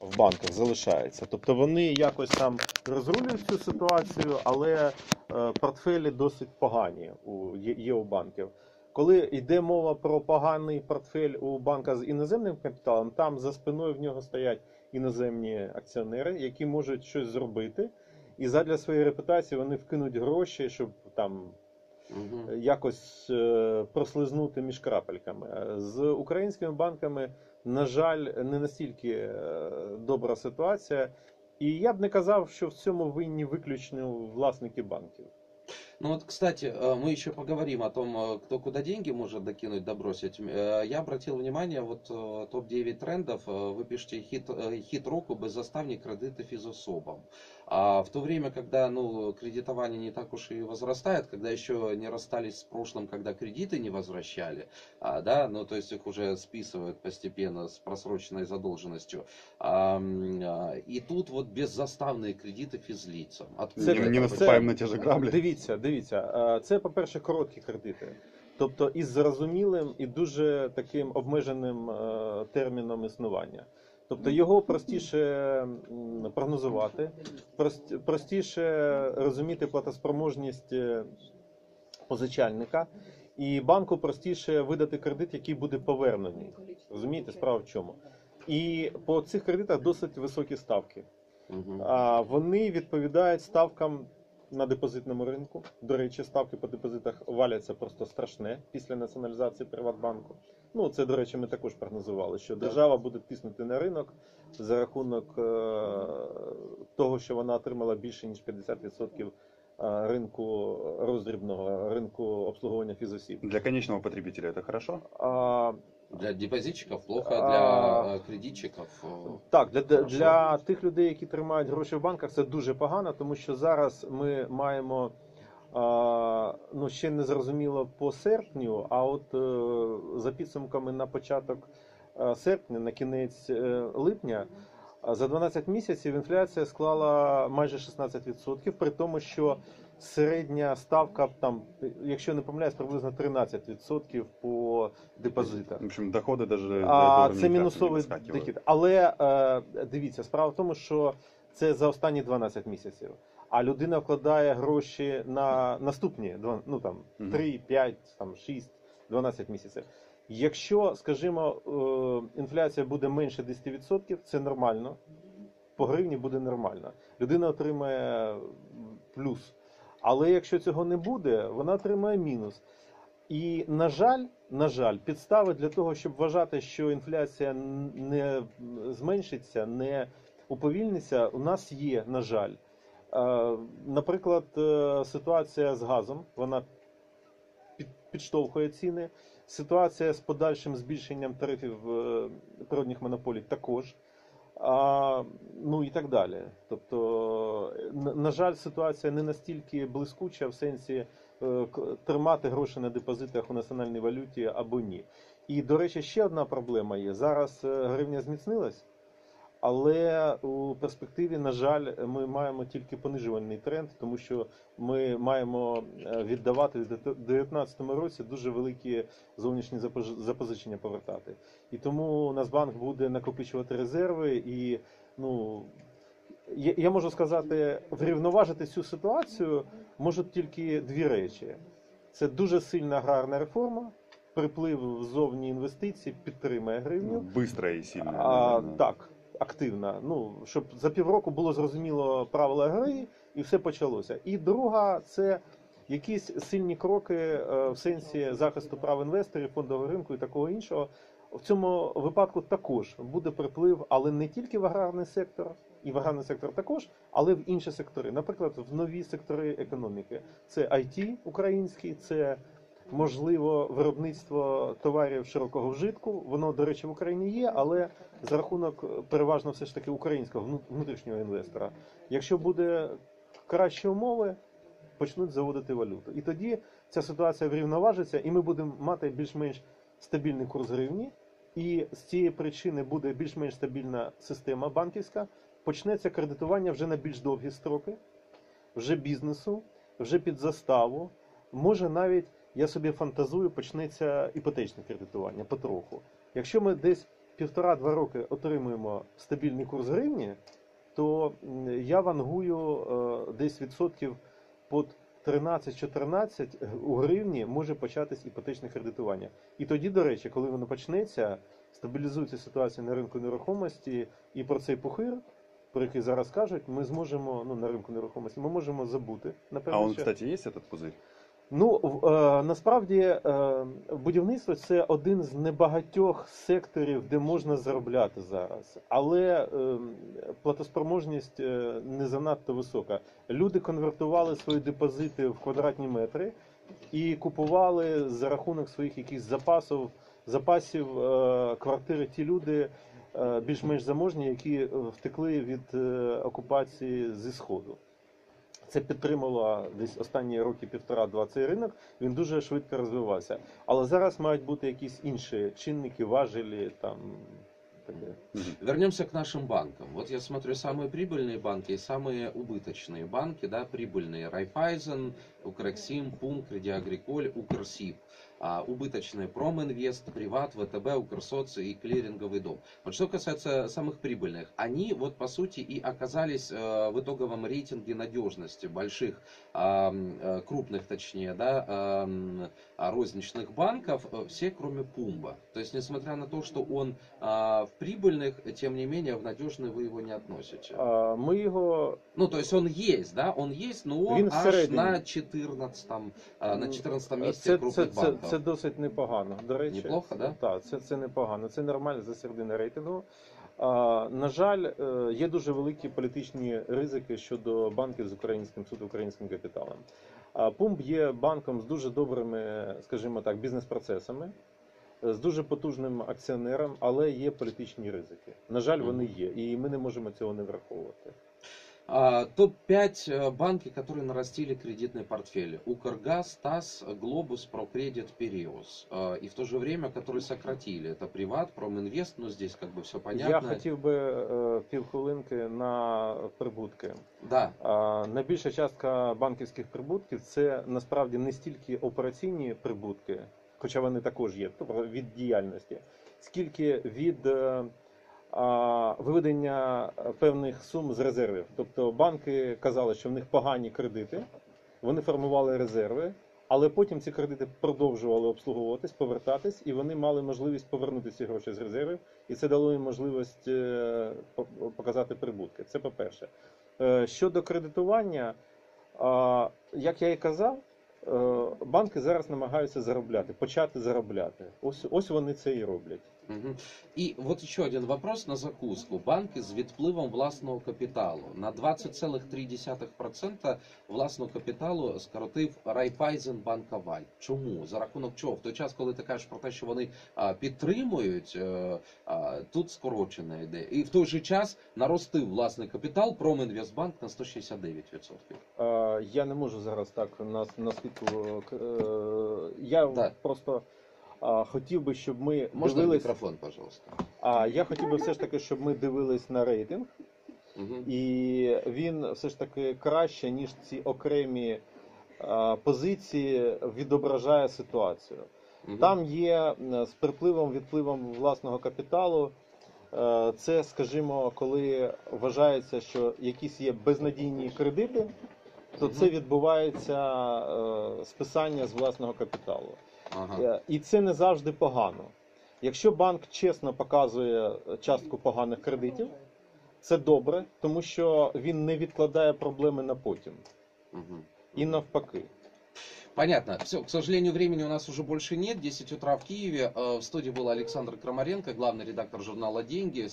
в банках залишається. Тобто вони якось там розрулюють цю ситуацію, але е, портфелі досить погані у, є, у банків. Коли йде мова про поганий портфель у банка з іноземним капіталом, там за спиною в нього стоять іноземні акціонери, які можуть щось зробити, і задля своєї репутації вони вкинуть гроші, щоб там Мгм. якось е, прослизнути між крапельками. З українськими банками, на жаль, не настільки е, добра ситуація. І я б не казав, що в цьому винні виключно власники банків. Ну вот, кстати, э, мы еще поговорим о том, э, кто куда деньги может докинуть, добросить. Э, Я обратил внимание, вот э, топ-9 трендов, э, вы пишете хит, э, хит року беззаставні кредити фізособам. А в то время, когда ну, кредитование не так уж и возрастает, когда еще не расстались с прошлым, когда кредиты не возвращали, а, да, ну то есть их уже списывают постепенно с просроченной задолженностью. А, м, а, и тут вот беззаставные кредиты физлицам. Откуда Це- не, это не появилось? наступаем на те же грабли. Дивіться, дивіться, е, це, по-перше, короткі кредити. Тобто із зрозумілим і дуже таким обмеженим е, терміном існування. Тобто його простіше прогнозувати, прост- простіше розуміти платоспроможність е, позичальника, і банку простіше видати кредит, який буде повернений. Розумієте, справа в чому? І по цих кредитах досить високі ставки. Мгм. А вони відповідають ставкам на депозитному ринку. До речі, ставки по депозитах валяться просто страшне після націоналізації Приватбанку. Ну, це, до речі, ми також прогнозували, що держава буде тиснути на ринок за рахунок е, того, що вона отримала більше ніж 50% е, ринку роздрібного, ринку обслуговування фізосіб. Для конечного потребителя это хорошо? А, Для депозитчиків плохо, для кредитчиків. э, Так, для, для, для тих людей, які тримають гроші в банках, це дуже погано, тому що зараз ми маємо а, ну ще не зрозуміло по серпню, а от е, за підсумками на початок е, серпня, на кінець е, липня, за 12 місяців інфляція склала майже 16%, при тому, що середня ставка там, якщо не помиляюсь, приблизно 13% по депозитах. В общем, доходы даже... А, це мінусовий дохід. Але е, дивіться, справа в тому, що це за останні 12 місяців. А людина вкладає гроші на наступні ну, там, Мгм. 3, 5, там, 6, 12 місяців. Якщо, скажімо, е, інфляція буде менше 10%, це нормально. По гривні буде нормально. Людина отримає плюс. Але якщо цього не буде, вона отримає мінус. І, на жаль, на жаль, підстави для того, щоб вважати, що інфляція не зменшиться, не уповільниться, у нас є, на жаль. Е, Наприклад, е, ситуація з газом, вона під- підштовхує ціни. Ситуація з подальшим збільшенням тарифів е, природних монополій також. А, ну і так далі. Тобто, на, на жаль, ситуація не настільки блискуча в сенсі е, тримати гроші на депозитах у національній валюті або ні. І, до речі, ще одна проблема є. Зараз е, гривня зміцнилась, але у перспективі, на жаль, ми маємо тільки понижувальний тренд, тому що ми маємо е, віддавати в 2019 році дуже великі зовнішні запозичення повертати. І тому Нацбанк буде накопичувати резерви і ну. Я я можу сказати, врівноважити цю ситуацію можуть тільки дві речі: це дуже сильна аграрна реформа, приплив зовні інвестицій підтримає гривню. Ну, Быстрая и сильная. А, так, активна. Ну, щоб за півроку було зрозуміло правила гри і все почалося. І друга це якісь сильні кроки е, в сенсі захисту прав інвесторів, фондового ринку і такого іншого. В цьому випадку також буде приплив, але не тільки в аграрний сектор, і в аграрний сектор також, але в інші сектори. Наприклад, в нові сектори економіки. Це IT український, це можливо виробництво товарів широкого вжитку. Воно, до речі, в Україні є, але за рахунок е, переважно все ж таки українського внутрішнього інвестора. Якщо буде кращі умови, почнуть заводити валюту. І тоді ця ситуація врівноважиться, і ми будемо мати більш-менш стабільний курс гривні. І з цієї причини буде більш-менш стабільна система банківська. Почнеться кредитування вже на більш довгі строки, вже бізнесу, вже під заставу. Може навіть я собі фантазую, почнеться іпотечне кредитування потроху. Якщо ми десь півтора-два роки отримуємо стабільний курс гривні, то я вангую е, десь відсотків під 13-14 у гривні може початись іпотечне кредитування. І тоді, до речі, коли воно почнеться, стабілізується ситуація на ринку нерухомості, і про цей пухир, про який зараз кажуть, ми зможемо ну на ринку нерухомості, ми можемо забути А напевно. он, що- кстати, есть этот пузырь? Ну е, насправді е, будівництво це один з небагатьох секторів, де можна заробляти зараз, але е, платоспроможність не занадто висока. Люди конвертували свої депозити в квадратні метри і купували за рахунок своїх якихось запасів, запасів квартири ті люди більш-менш заможні, які втекли від окупації зі сходу. Це підтримало десь останні роки півтора-два цей ринок. Він дуже швидко розвивався. Але зараз мають бути якісь інші чинники, важелі там. таке. Мгм. Вернемся к нашим банкам. Вот я смотрю самые прибыльные банки и самые убыточные банки, да, прибыльные Райфайзен, Укрексим, Пум, Креди Агриколь, Укрсиб. А убыточные Проминвест, Приват, ВТБ, Укрсоц и клиринговый дом. Вот что касается самых прибыльных, они вот по сути и оказались э, в итоговом рейтинге надежности больших, а, э, крупных точнее, да, а, розничных банков, э, все кроме Пумба. То есть несмотря на то, что он а, в прибыльных, тем не менее в надежные вы его не относите. А, Ми його Ну, то есть он есть, да, он есть, но он Він аж на 14 а, на 14 месте це, крупных це, банков. Це досить непогано. До речі, Неплохо, да? Так, це, це непогано. Це нормально за середини рейтингу. А, на жаль, е, є дуже великі політичні ризики щодо банків з українським суд українським капіталом. А Пумп є банком з дуже добрими, скажімо так, бізнес-процесами, е, з дуже потужним акціонером, але є політичні ризики. На жаль, вони є, і ми не можемо цього не враховувати. А, Топ-5 э, банки, которые нарастили кредитные портфели. Укргаз, ТАСС, Глобус, Прокредит, Периус. А, И в то же время, которые сократили. Это Приват, Проминвест, ну здесь как бы все Я понятно. хотів би е, півхвилинки на прибутки. Да, А, Найбільша частка банківських прибутків це насправді не стільки операційні прибутки, хоча вони також є, тобто від діяльності, скільки від е, а, виведення певних сум з резервів. Тобто банки казали, що в них погані кредити, вони формували резерви, але потім ці кредити продовжували обслуговуватись, повертатись, і вони мали можливість повернути ці гроші з резервів, і це дало їм можливість е, показати прибутки. Це по-перше. Е, Щодо кредитування, як я і казав, е, банки зараз намагаються заробляти, почати заробляти. Ось ось вони це і роблять. Мгм. І от ще один вопрос на закуску. Банки з відпливом власного капіталу. На 20,3% власного капіталу скоротив Райфайзен Банковаль. Чому? За рахунок чого? В той час, коли ти кажеш про те, що вони а, підтримують, е, а, тут скорочена йде. І в той же час наростив власний капітал Промінвестбанк на 169%. Е, Я не можу зараз так на, на світло. к- е, Я Да. просто а, хотів би, щоб ми Можна дивились. мікрофон, пожалуйста. А я хотів би все ж таки, щоб ми дивились на рейтинг. Мгм. І він все ж таки краще, ніж ці окремі а, позиції відображає ситуацію. Мгм. Там є з припливом, відпливом власного капіталу. е, Це, скажімо, коли вважається, що якісь є безнадійні кредити, то це відбувається е, списання з власного капіталу. Ага. Е, І це не завжди погано. Якщо банк чесно показує частку поганих кредитів, це добре, тому що він не відкладає проблеми на потім. Мгм. І навпаки. Понятно. Все, к сожалению, времени у нас уже больше нет. 10 утра в Киеве. Э, В студии был Александр Крамаренко, главный редактор журнала «Деньги».